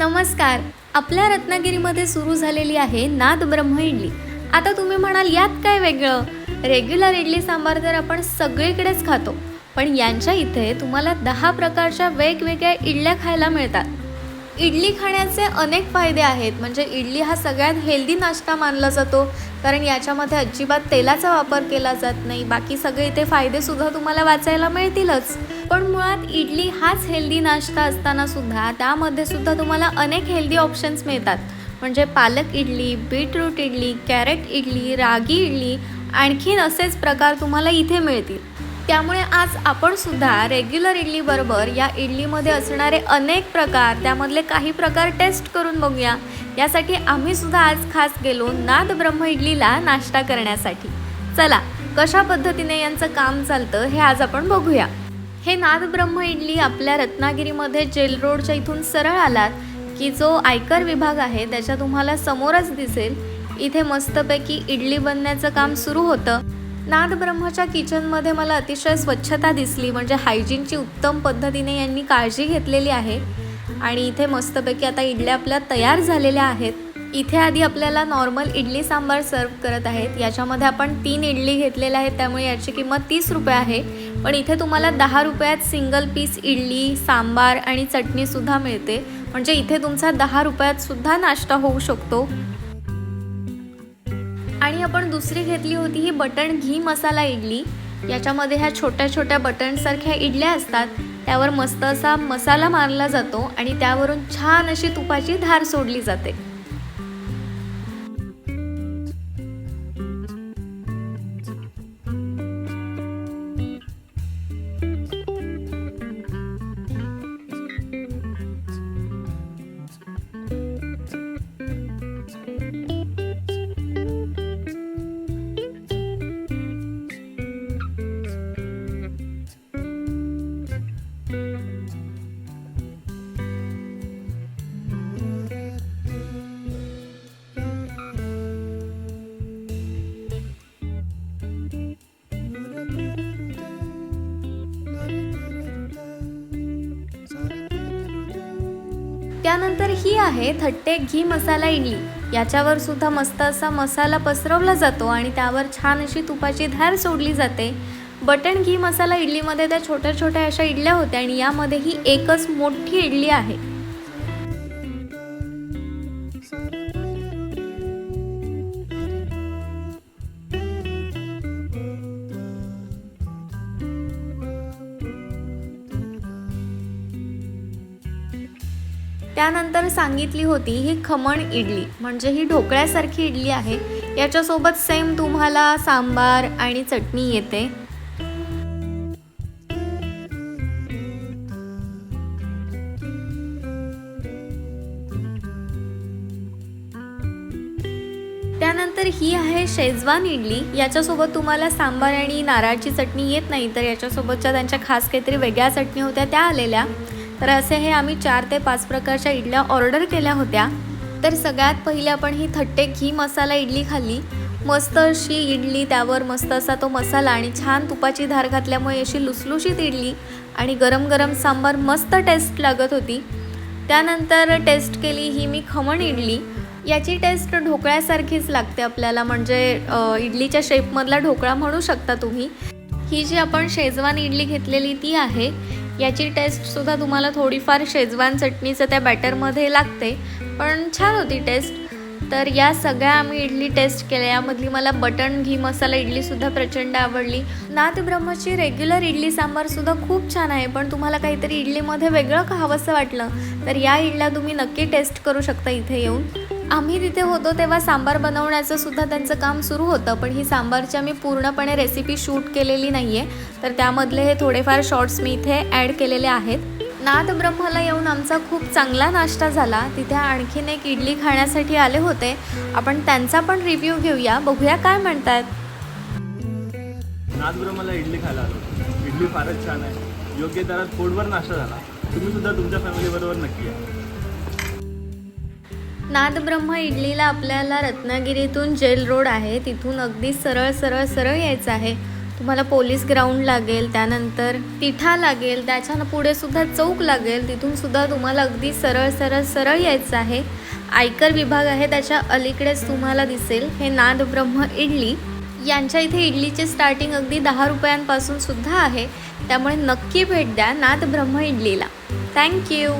नमस्कार. आपल्या रत्नागिरीमध्ये सुरू झालेली आहे नाद ब्रह्म इडली. आता तुम्ही म्हणाल यात काय वेगळं? रेग्युलर इडली सांबार तर आपण सगळीकडेच खातो पण यांच्या इथे तुम्हाला दहा प्रकारच्या वेगवेगळ्या इडल्या खायला मिळतात. इडली खाण्याचे अनेक फायदे आहेत म्हणजे इडली हा सगळ्यात हेल्दी नाश्ता मानला जातो. कारण याच्यामध्ये अजिबात तेलाचा वापर केला जात नाही. बाकी सगळे इथे फायदेसुद्धा तुम्हाला वाचायला मिळतीलच. पण मुळात इडली हाच हेल्दी नाश्ता असताना सुद्धा त्यामध्ये सुद्धा तुम्हाला अनेक हेल्दी ऑप्शन्स मिळतात. म्हणजे पालक इडली बीटरूट इडली कॅरेट इडली रागी इडली आणखीन असेच प्रकार तुम्हाला इथे मिळतील. त्यामुळे आज आपण सुद्धा रेग्युलर इडली बरोबर या इडलीमध्ये असणारे अनेक प्रकार त्यामधले काही प्रकार टेस्ट करून बघूया. यासाठी आम्ही सुद्धा आज खास गेलो नाद ब्रह्म इडलीला नाश्ता करण्यासाठी. चला कशा पद्धतीने यांचं काम चालतं हे आज आपण बघूया. हे नाद ब्रह्म इडली आपल्या रत्नागिरीमध्ये जेल रोडच्या इथून सरळ आलात की जो आयकर विभाग आहे त्याच्या तुम्हाला समोरच दिसेल. इथे मस्तपैकी इडली बनण्याचं काम सुरू होतं. नाद ब्रह्मच्या किचनमध्ये मला अतिशय स्वच्छता दिसली म्हणजे हायजीनची उत्तम पद्धतीने यांनी काळजी घेतलेली आहे. आणि इथे मस्तपैकी आता इडल्या आपल्या तयार झालेल्या आहेत. इथे आधी आपल्याला नॉर्मल इडली सांबार सर्व करत आहेत. याच्यामध्ये आपण तीन इडली घेतलेल्या आहेत त्यामुळे याची किंमत तीस रुपये आहे. पण इथे तुम्हाला दहा रुपयात सिंगल पीस इडली सांबार आणि चटणीसुद्धा मिळते. म्हणजे इथे तुमचा दहा रुपयात सुद्धा नाश्ता होऊ शकतो. आणि आपण दुसरी घेतली होती ही बटण घी मसाला इडली. याच्यामध्ये ह्या छोट्या छोट्या बटणसारख्या इडल्या असतात त्यावर मस्त असा मसाला मारला जातो आणि त्यावरून छान अशी तुपाची धार सोडली जाते. त्यानंतर ही आहे थट्टे घी मसाला इडली. याच्यावर सुद्धा मस्त असा मसाला पसरवला जातो आणि त्यावर छान अशी तुपाची धार सोडली जाते. बटण घी मसाला इडलीमध्ये त्या छोट्या छोट्या अशा इडल्या होत्या आणि यामध्ये ही एकच मोठी इडली आहे. त्यानंतर सांगितली होती ही खमण इडली. म्हणजे ही ढोकळ्यासारखी इडली आहे. याच्यासोबत सेम तुम्हाला सांबार आणि चटणी येते. त्यानंतर ही आहे शेजवान इडली. याच्यासोबत तुम्हाला सांबार आणि नारळाची चटणी येत नाही तर याच्यासोबतच्या त्यांच्या खास काहीतरी वेगळ्या चटणी होत्या त्या आलेल्या. तर असे हे आम्ही चार ते पाच प्रकारच्या इडल्या ऑर्डर केल्या होत्या. तर सगळ्यात पहिले आपण ही थट्टे घी मसाला इडली खाल्ली. मस्त अशी इडली त्यावर मस्त असा तो मसाला आणि छान तुपाची धार घातल्यामुळे अशी लुसलुशीत इडली आणि गरम गरम सांबार मस्त टेस्ट लागत होती. त्यानंतर टेस्ट केली ही मी खमण इडली. याची टेस्ट ढोकळ्यासारखीच लागते आपल्याला म्हणजे इडलीच्या शेपमधला ढोकळा म्हणू शकता तुम्ही. ही जी आपण शेजवान इडली घेतलेली ती आहे याची टेस्टसुद्धा तुम्हाला थोडीफार शेजवान चटणीचं त्या बॅटरमध्ये लागते. पण छान होती टेस्ट तर या सगळ्या आम्ही इडली टेस्ट केल्या. यामधली मला बटन घी मसाला इडलीसुद्धा प्रचंड आवडली. नाथ ब्रह्मची रेग्युलर इडली सांबारसुद्धा खूप छान आहे. पण तुम्हाला काहीतरी इडलीमध्ये वेगळं खावंसं वाटलं? तर या इडल्या तुम्ही नक्की टेस्ट करू शकता इथे येऊन. आम्ही तिथे होतो तेव्हा सांबार बनवण्याचं सुद्धा त्यांचं काम सुरू होतं पण ही सांबारची आम्ही पूर्णपणे रेसिपी शूट केलेली नाही आहे तर त्यामधले हे थोडेफार शॉर्ट्स मी इथे ॲड केलेले आहेत. नाद ब्रह्माला येऊन आमचा खूप चांगला नाश्ता झाला. तिथे आणखीन एक इडली खाण्यासाठी आले होते. आपण त्यांचा पण रिव्ह्यू घेऊया. बघूया काय म्हणतात नाथब्रह्माला इडली खायला आलो इडली फारच छान आहे. योग्य दरात पोटभर नाश्ता झाला. तुम्ही सुद्धा तुमच्या फॅमिलीबरोबर नक्की या. नाद ब्रह्म इडलीला आपल्याला रत्नागिरीतून जेल रोड आहे. तिथून अगदी सरळ सरळ सरळ यायचं आहे. तुम्हाला पोलीस ग्राउंड लागेल त्यानंतर तिठा लागेल त्याच्या पुढे सुद्धा चौक लागेल. तिथून सुद्धा तुम्हाला अगदी सरळ सरळ सरळ यायचं आहे. आयकर विभाग आहे त्याच्या अलीकडेच तुम्हाला दिसेल. हे नाद ब्रह्म इडली. यांच्या इथे इडलीचे स्टार्टिंग अगदी दहा रुपयांपासून सुद्धा आहे. त्यामुळे नक्की भेट द्या नाद ब्रह्म इडलीला थँक्यू